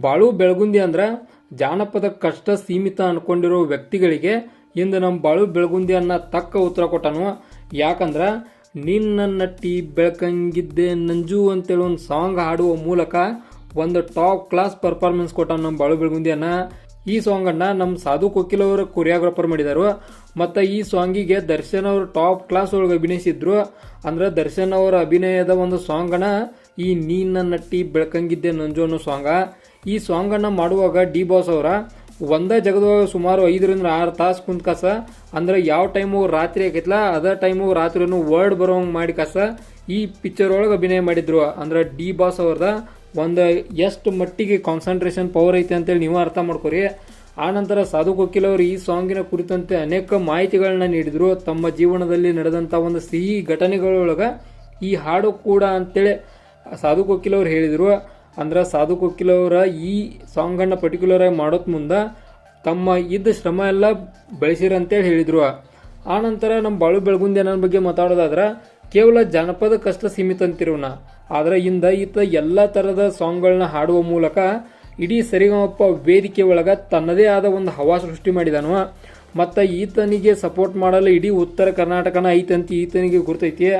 ಬಾಳು ಬೆಳಗುಂದಿ ಅಂದ್ರೆ ಜಾನಪದ ಕಷ್ಟ ಸೀಮಿತ ಅನ್ಕೊಂಡಿರೋ ವ್ಯಕ್ತಿಗಳಿಗೆ ಇಂದು ನಮ್ಮ ಬಾಳು ಬೆಳಗುಂದಿ ಅನ್ನ ತಕ್ಕ ಉತ್ತರ ಕೊಟ್ಟನು. ಯಾಕಂದ್ರ ನಿನ್ನ ನಟ್ಟಿ ಬೆಳಕಂಗಿದ್ದೆ ನಂಜು ಅಂತೇಳಿ ಒಂದು ಸಾಂಗ್ ಹಾಡುವ ಮೂಲಕ ಒಂದು ಟಾಪ್ ಕ್ಲಾಸ್ ಪರ್ಫಾರ್ಮೆನ್ಸ್ ಕೊಟ್ಟ ನಮ್ಮ ಬಾಳು ಬೆಳಗುಂದಿಯನ್ನ. ಈ ಸಾಂಗ್ ಅನ್ನ ನಮ್ಮ ಸಾಧು ಕೋಕಿಲ್ ಅವರು ಕೊರಿಯೋಗ್ರಾಫರ್ ಮಾಡಿದರು. ಮತ್ತು ಈ ಸಾಂಗಿಗೆ ದರ್ಶನ್ ಅವರು ಟಾಪ್ ಕ್ಲಾಸ್ ಒಳಗೆ ಅಭಿನಯಿಸಿದ್ರು. ಅಂದ್ರೆ ದರ್ಶನ್ ಅವರ ಅಭಿನಯದ ಒಂದು ಸಾಂಗನ ಈ ನೀನ ನಟ್ಟಿ ಬೆಳಕಂಗಿದ್ದೆ ನಂಜು ಅನ್ನೋ ಸಾಂಗ. ಈ ಸಾಂಗನ್ನು ಮಾಡುವಾಗ ಡಿ ಬಾಸ್ ಅವರ, ಒಂದೇ ಜಗದೊಳಗೆ ಸುಮಾರು ಐದರಿಂದ ಆರು ತಾಸು ಕುಂತ ಕಸ, ಅಂದ್ರೆ ಯಾವ ಟೈಮು ರಾತ್ರಿ ಆಗೈತ್ಲ, ಅದೇ ಟೈಮು ರಾತ್ರಿನೂ ವರ್ಡ್ ಬರೋಂಗ್ ಮಾಡಿ ಕಸ, ಈ ಪಿಕ್ಚರ್ ಒಳಗೆ ಅಭಿನಯ ಮಾಡಿದ್ರು. ಅಂದ್ರೆ ಡಿ ಬಾಸ್ ಅವ್ರದ ಒಂದು ಎಷ್ಟು ಮಟ್ಟಿಗೆ ಕಾನ್ಸಂಟ್ರೇಷನ್ ಪವರ್ ಐತೆ ಅಂತೇಳಿ ನೀವು ಅರ್ಥ ಮಾಡ್ಕೊರಿ. ಆನಂತರ ಸಾಧು ಕೋಕಿಲ್ ಅವರು ಈ ಸಾಂಗಿನ ಕುರಿತಂತೆ ಅನೇಕ ಮಾಹಿತಿಗಳನ್ನ ನೀಡಿದ್ರು. ತಮ್ಮ ಜೀವನದಲ್ಲಿ ನಡೆದಂಥ ಒಂದು ಸಿಹಿ ಘಟನೆಗಳೊಳಗೆ ಈ ಹಾಡು ಕೂಡ ಅಂತೇಳಿ ಸಾಧು ಕೋಕಿಲ್ ಅವ್ರು ಹೇಳಿದರು. ಅಂದ್ರೆ ಸಾಧು ಕೊಕ್ಕಿಲವರ ಈ ಸಾಂಗನ್ನು ಪರ್ಟಿಕ್ಯುಲರ್ ಆಗಿ ಮಾಡೋದ್ ಮುಂದೆ ತಮ್ಮ ಇದ್ದ ಶ್ರಮ ಎಲ್ಲ ಬೆಳೆಸಿರಂತೇಳಿ ಹೇಳಿದ್ರು. ಆನಂತರ ನಮ್ಮ ಬಾಳು ಬೆಳಗುಂದಿ ಅನ್ನೋ ಬಗ್ಗೆ ಮಾತಾಡೋದಾದ್ರೆ, ಕೇವಲ ಜನಪದ ಕಷ್ಟ ಸೀಮಿತ ಅಂತಿರೋಣ ಆದ್ರೆ ಇಂದ ಈತ ಎಲ್ಲ ಥರದ ಸಾಂಗ್ಗಳನ್ನ ಹಾಡುವ ಮೂಲಕ ಇಡೀ ಸರಿಗಮಪ್ಪ ವೇದಿಕೆ ಒಳಗೆ ತನ್ನದೇ ಆದ ಒಂದು ಹವಾ ಸೃಷ್ಟಿ ಮಾಡಿದಾನು. ಮತ್ತು ಈತನಿಗೆ ಸಪೋರ್ಟ್ ಮಾಡಲು ಇಡೀ ಉತ್ತರ ಕರ್ನಾಟಕನ ಐತಂತ ಈತನಿಗೆ ಗುರ್ತೈತಿ.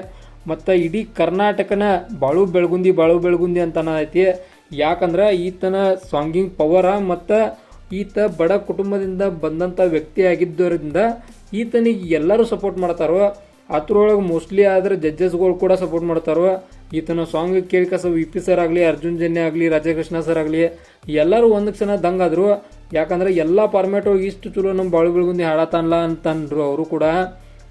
ಮತ್ತು ಇಡೀ ಕರ್ನಾಟಕನ ಬಾಳು ಬೆಳಗುಂದಿ ಬಾಳು ಬೆಳಗುಂದಿ ಅಂತ ಐತಿ. ಯಾಕಂದ್ರೆ ಈತನ ಸಾಂಗಿಂಗ್ ಪವರ ಮತ್ತು ಈತ ಬಡ ಕುಟುಂಬದಿಂದ ಬಂದಂಥ ವ್ಯಕ್ತಿ ಆಗಿದ್ದರಿಂದ ಈತನಿಗೆ ಎಲ್ಲರೂ ಸಪೋರ್ಟ್ ಮಾಡ್ತಾರೋ, ಅದ್ರೊಳಗೆ ಮೋಸ್ಟ್ಲಿ ಆದ್ರೆ ಜಡ್ಜಸ್ಗಳು ಕೂಡ ಸಪೋರ್ಟ್ ಮಾಡ್ತಾರೋ. ಈತನ ಸಾಂಗ್ ಕೇಳಿಕಸ ವಿ ಪಿ ಸರ್ ಆಗಲಿ, ಅರ್ಜುನ್ ಜನ್ಯ ಆಗಲಿ, ರಾಜಕೃಷ್ಣ ಸರ್ ಆಗಲಿ, ಎಲ್ಲರೂ ಒಂದು ಕ್ಷಣ ದಂಗಾದರು ಯಾಕಂದ್ರೆ ಎಲ್ಲ ಫಾರ್ಮ್ಯಾಟ್ ಇಷ್ಟು ಚಲೋ ನಮ್ಮ ಬಾಳು ಬೆಳಗುಂದಿ ಹಾಡತಾನಲ್ಲ ಅಂತಂದ್ರು ಅವರು ಕೂಡ.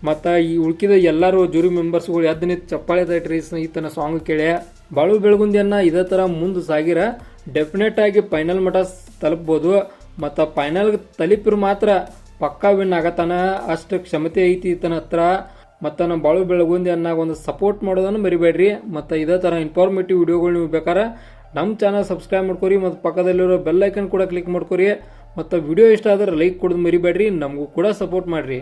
ಮತ್ತು ಈ ಉಳ್ಕಿದ ಎಲ್ಲರೂ ಜೂರಿ ಮೆಂಬರ್ಸ್ಗಳು ಎದ್ದು ನಿಂತು ಚಪ್ಪಾಳೆ ತಟ್ರಿ ಈತನ ಸಾಂಗ್ ಕೇಳಿ ಬಾಳು ಬೆಳಗುಂದಿಯನ್ನ ಇದೇ ಥರ ಮುಂದೆ ಸಾಗಿರ. ಡೆಫಿನೆಟ್ ಆಗಿ ಫೈನಲ್ ಮಠ ತಲುಪ್ಬೋದು. ಮತ್ತು ಫೈನಲ್ ತಲುಪಿರು ಮಾತ್ರ ಪಕ್ಕಾ ವಿನ್ ಆಗತ್ತಾನ ಅಷ್ಟು ಕ್ಷಮತೆ ಐತಿ ಈತನ ಹತ್ರ. ಮತ್ತು ನಮ್ಮ ಬಾಳು ಬೆಳಗುಂದಿ ಅನ್ನಾಗ ಒಂದು ಸಪೋರ್ಟ್ ಮಾಡೋದನ್ನು ಮರಿಬೇಡ್ರಿ. ಮತ್ತು ಇದೇ ಥರ ಇನ್ಫಾರ್ಮೇಟಿವ್ ವಿಡಿಯೋಗಳು ನೀವು ಬೇಕಾರೆ. ನಮ್ಮ ಚಾನಲ್ ಸಬ್ಸ್ಕ್ರೈಬ್ ಮಾಡ್ಕೊರಿ. ಮತ್ತು ಪಕ್ಕದಲ್ಲಿರೋ ಬೆಲ್ ಐಕನ್ ಕೂಡ ಕ್ಲಿಕ್ ಮಾಡ್ಕೊರಿ. ಮತ್ತು ವಿಡಿಯೋ ಇಷ್ಟ ಆದ್ರೆ ಲೈಕ್ ಕೊಡೋದು ಮರಿಬೇಡ್ರಿ. ನಮಗೂ ಕೂಡ ಸಪೋರ್ಟ್ ಮಾಡಿರಿ.